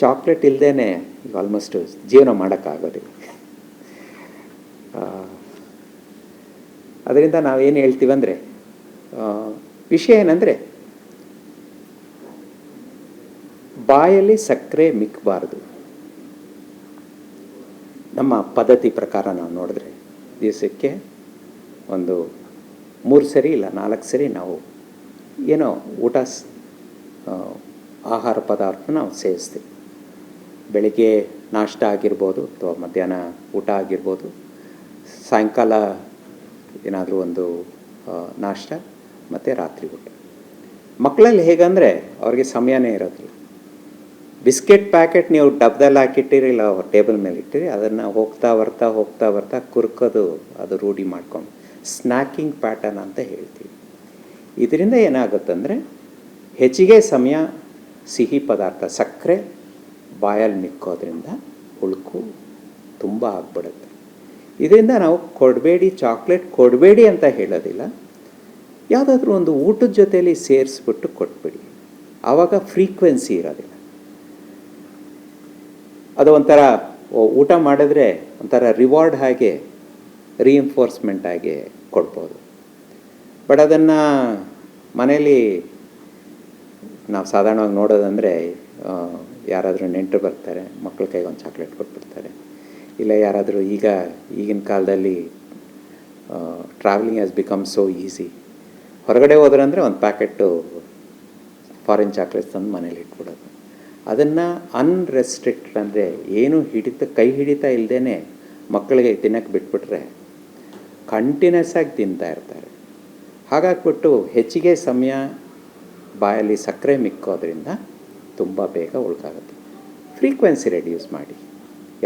Chocolate ಇಲ್ಲದೇ ಈಗ almost ಜೀವನ ಮಾಡೋಕ್ಕಾಗೋದಿಲ್ಲ. ಅದರಿಂದ ನಾವೇನು ಹೇಳ್ತೀವಂದರೆ ವಿಷಯ ಏನಂದರೆ, ಬಾಯಲ್ಲಿ ಸಕ್ಕರೆ ಮಿಕ್ಕಬಾರ್ದು ನಮ್ಮ ಪದ್ಧತಿ ಪ್ರಕಾರ ನಾವು ನೋಡಿದ್ರೆ, ದಿವಸಕ್ಕೆ ಒಂದು ಮೂರು ಸರಿ ಇಲ್ಲ ನಾಲ್ಕು ಸರಿ ನಾವು ಏನೋ ಊಟ ಆಹಾರ ಪದಾರ್ಥ ನಾವು ಸೇವಿಸ್ತೀವಿ. ಬೆಳಿಗ್ಗೆ ನಾಷ್ಟ ಆಗಿರ್ಬೋದು ಅಥವಾ ಮಧ್ಯಾಹ್ನ ಊಟ ಆಗಿರ್ಬೋದು, ಸಾಯಂಕಾಲ ಏನಾದರೂ ಒಂದು ನಾಷ್ಟ ಮತ್ತು ರಾತ್ರಿ ಊಟ. ಮಕ್ಕಳಲ್ಲಿ ಹೇಗಂದರೆ ಅವ್ರಿಗೆ ಸಮಯನೇ ಇರೋದಿಲ್ಲ. ಬಿಸ್ಕೆಟ್ ಪ್ಯಾಕೆಟ್ ನೀವು ಡಬ್ದಲ್ಲಿ ಹಾಕಿಟ್ಟಿರಿ ಇಲ್ಲ ಟೇಬಲ್ ಮೇಲೆ ಇಟ್ಟಿರಿ, ಅದನ್ನು ಹೋಗ್ತಾ ಬರ್ತಾ ಹೋಗ್ತಾ ಬರ್ತಾ ಕುರ್ಕೋದು, ಅದು ರೂಢಿ ಮಾಡ್ಕೊಂಡು. ಸ್ನ್ಯಾಕಿಂಗ್ ಪ್ಯಾಟರ್ನ್ ಅಂತ ಹೇಳ್ತೀವಿ. ಇದರಿಂದ ಏನಾಗುತ್ತಂದರೆ ಹೆಚ್ಚಿಗೆ ಸಮಯ ಸಿಹಿ ಪದಾರ್ಥ, ಸಕ್ಕರೆ ಬಾಯಲ್ಲಿ ನಿಕ್ಕೋದ್ರಿಂದ ಹುಳುಕು ತುಂಬ ಆಗ್ಬಿಡುತ್ತೆ. ಇದರಿಂದ ನಾವು ಕೊಡಬೇಡಿ, ಚಾಕ್ಲೇಟ್ ಕೊಡಬೇಡಿ ಅಂತ ಹೇಳೋದಿಲ್ಲ. ಯಾವುದಾದ್ರೂ ಒಂದು ಊಟದ ಜೊತೆಯಲ್ಲಿ ಸೇರಿಸ್ಬಿಟ್ಟು ಕೊಟ್ಬಿಡಿ. ಆವಾಗ ಫ್ರೀಕ್ವೆನ್ಸಿ ಇರೋದಿಲ್ಲ. ಅದು ಒಂಥರ ಊಟ ಮಾಡಿದ್ರೆ ಒಂಥರ ರಿವಾರ್ಡ್ ಹಾಗೆ ರೀಎನ್ಫೋರ್ಸ್ಮೆಂಟ್ ಆಗಿ ಕೊಡ್ಬೋದು. ಬಟ್ ಅದನ್ನು ಮನೇಲಿ ನಾವು ಸಾಧಾರಣವಾಗಿ ನೋಡೋದಂದರೆ ಯಾರಾದರೂ ನೆಂಟರು ಬರ್ತಾರೆ ಮಕ್ಕಳ ಕೈಗೆ ಒಂದು ಚಾಕ್ಲೇಟ್ ಕೊಟ್ಬಿಡ್ತಾರೆ. ಇಲ್ಲ ಯಾರಾದರೂ ಈಗ, ಈಗಿನ ಕಾಲದಲ್ಲಿ travelling has become so easy ಹೊರಗಡೆ ಹೋದ್ರೆ ಅಂದರೆ ಒಂದು ಪ್ಯಾಕೆಟು ಫಾರಿನ್ ಚಾಕ್ಲೇಟ್ಸ್ ತಂದು ಮನೇಲಿ ಇಟ್ಬಿಡೋದು. ಅದನ್ನು ಅನ್ರೆಸ್ಟ್ರಿಕ್ಟ್ ಅಂದರೆ ಏನು ಹಿಡಿತ, ಕೈ ಹಿಡಿತಾ ಇಲ್ಲದೇ ಮಕ್ಕಳಿಗೆ ತಿನ್ನಕ್ಕೆ ಬಿಟ್ಬಿಟ್ರೆ ಕಂಟಿನ್ಯೂಸ್ ಆಗಿ ತಿಂತಾ ಇರ್ತಾರೆ. ಹಾಗಾಗ್ಬಿಟ್ಟು ಹೆಚ್ಚಿಗೆ ಸಮಯ ಬಾಯಲ್ಲಿ ಸಕ್ಕರೆ ಮಿಕ್ಕೋದ್ರಿಂದ ತುಂಬ ಬೇಗ ಉಳ್ಕಾಗುತ್ತೆ ಫ್ರೀಕ್ವೆನ್ಸಿ ರೆಡ್ಯೂಸ್ ಮಾಡಿ.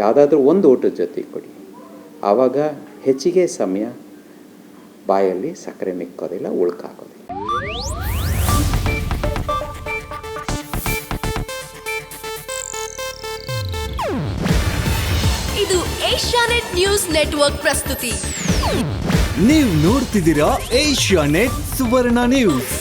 ಯಾವುದಾದ್ರೂ ಒಂದು ಊಟದ ಜೊತೆಗೆ ಕೊಡಿ. ಆವಾಗ ಹೆಚ್ಚಿಗೆ ಸಮಯ ಬಾಯಲ್ಲಿ ಸಕ್ಕರೆ ಮಿಕ್ಕೋದಿಲ್ಲ ಉಳ್ಕಾಗೋದಿಲ್ಲ. ಇದು ಏಷ್ಯಾನೆಟ್ ನ್ಯೂಸ್ ನೆಟ್ವರ್ಕ್ ಪ್ರಸ್ತುತಿ. ನೀವು ನೋಡ್ತಿದ್ದೀರಾ ಏಷ್ಯಾನೆಟ್ ಸುವರ್ಣ ನ್ಯೂಸ್.